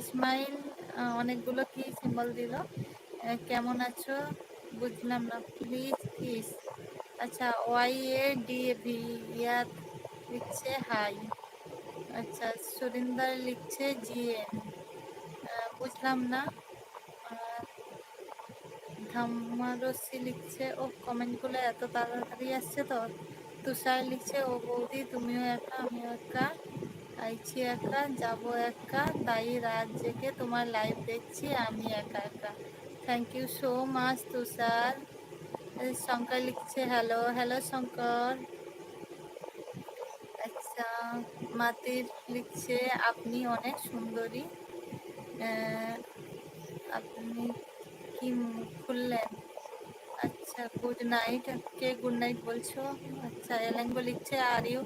ইসমাইল অনেকগুলো কি সিম্বল দিল। কেমন আছো? বুঝলাম না প্লিজ প্লিজ আচ্ছা Y A D A V ইয়াত লিখছে হাই আচ্ছা সুরিন্দার লিখছে জি এন বুঝলাম না। ধামারসি লিখছে, ও কমেন্টগুলো এত তাড়াতাড়ি আসছে তো। তুষার লিখছে, ও বৌদি, তুমিও একা, আমিও একা। আইছি একা, যাব একা। তাই রাত জেগে তোমার লাইভ দেখছি, আমি একা একা। Thank you so much Tushar. Shankar লিখছে হ্যালো হ্যালো শঙ্কর। আচ্ছা মাতির লিখছে, আপনি অনেক সুন্দরী। আপনি কি খুললেন? আচ্ছা গুড নাইট কে গুড নাইট বলছো? আচ্ছা এলেঙ্গো লিখছে are you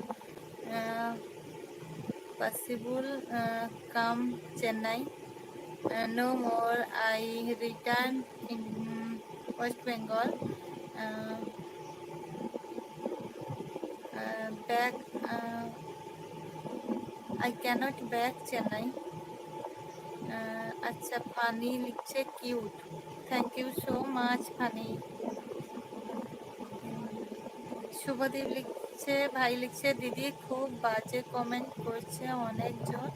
possible come Chennai no more I return in West Bengal back I cannot back Chennai আচ্ছা ফানি লিখছে cute thank you so much funny Subhadeep লিখছে ভাই লিখছে, দিদি খুব বাজে কমেন্ট করছে অনেকজন।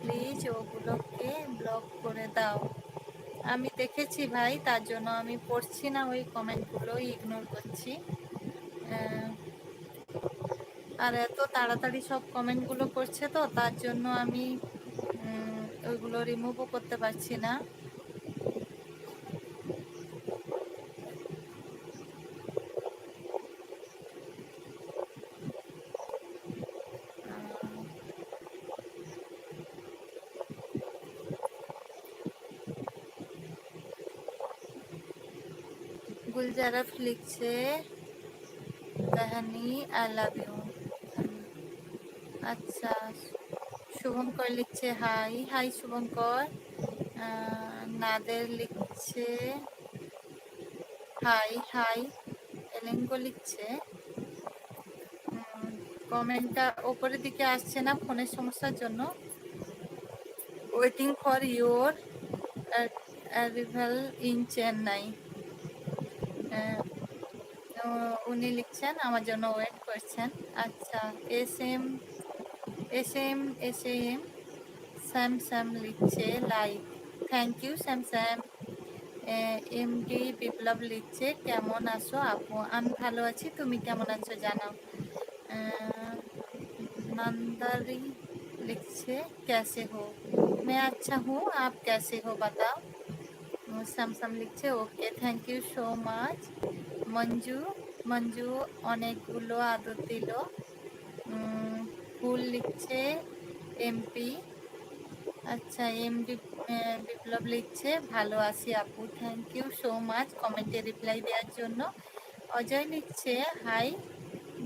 প্লিজ ওগুলোকে ব্লক করে দাও। আমি দেখেছি ভাই, তার জন্য আমি পড়ছি না, ওই কমেন্টগুলো ইগনোর করছি। আর এত তাড়াতাড়ি সব কমেন্টগুলো করছে তো, তার জন্য আমি ওইগুলো রিমুভও করতে পারছি না। গুলজারফ লিখছে কাহানি আই লাভ ইউ আচ্ছা শুভঙ্কর লিখছে হাই হাই শুভঙ্কর. নাদের লিখছে হাই হাই এলেঙ্গো লিখছে কমেন্টটা ওপরের দিকে আসছে না ফোনের সমস্যার জন্য। Waiting for your arrival in Chennai উনি লিখছেন, আমার জন্য ওয়েট করছেন। আচ্ছা S M S M S M Sam Sam লিখছে, like, thank you, Sam Sam. MD Biplab লিখছে, কেমন আছো আপু? আমি ভালো আছি, তুমি কেমন আছো জানাও। নন্দারি লিখছে, ক্যাসে হো। মে আচ্ছা अच्छा আপ ক্যাসে হো, বাতাও। স্যামসাম লিখছে, okay thank you so much Manju Manju অনেকগুলো আদর দিল। ফুল লিখছে এমপি আচ্ছা এমডি বিপ্লব লিখছে, ভালো আছি আপু থ্যাংক ইউ সো মাচ কমেন্টে রিপ্লাই দেওয়ার জন্য। অজয় লিখছে হাই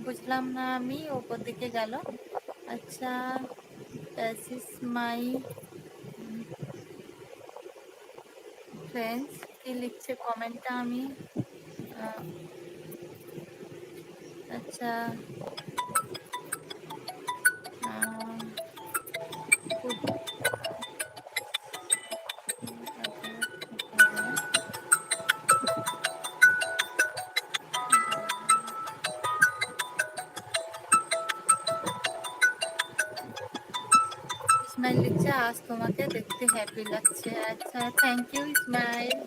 বুঝলাম না আমি, ওপর দিকে গেল। আচ্ছা দিস মাই ফ্রেন্ডস কি লিখছে কমেন্টটা আমি। আচ্ছা। ইসমাইল লিখছে আজ তোমাকে দেখতে হ্যাপি লাগছে। আচ্ছা থ্যাংক ইউ ইসমাইল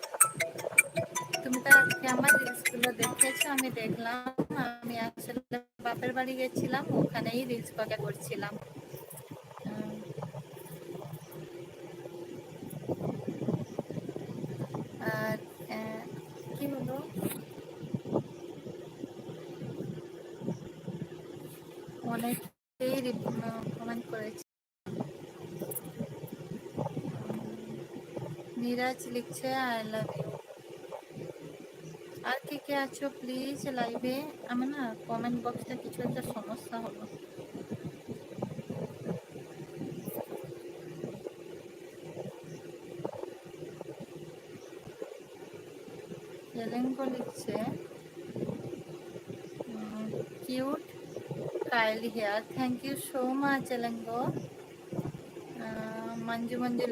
তুমি তো আজকে আমার রিলসগুলো দেখেছ, আমি দেখলাম। আমি আসলে বাপের বাড়ি গেছিলাম, ওখানেই রিলস পাকা করছিলাম। আর কি হলো? অনেকেই কমেন্ট করেছে। নীরাজ লিখছে আই লাভ ইউ আর কে কে আছো প্লিজ লাইভে আমার না কমেন্ট বক্সটা কিছু একটা সমস্যা হলো। এলেঙ্গো লিখছে cute curly hair. Thank you so much Elango. Manju Manju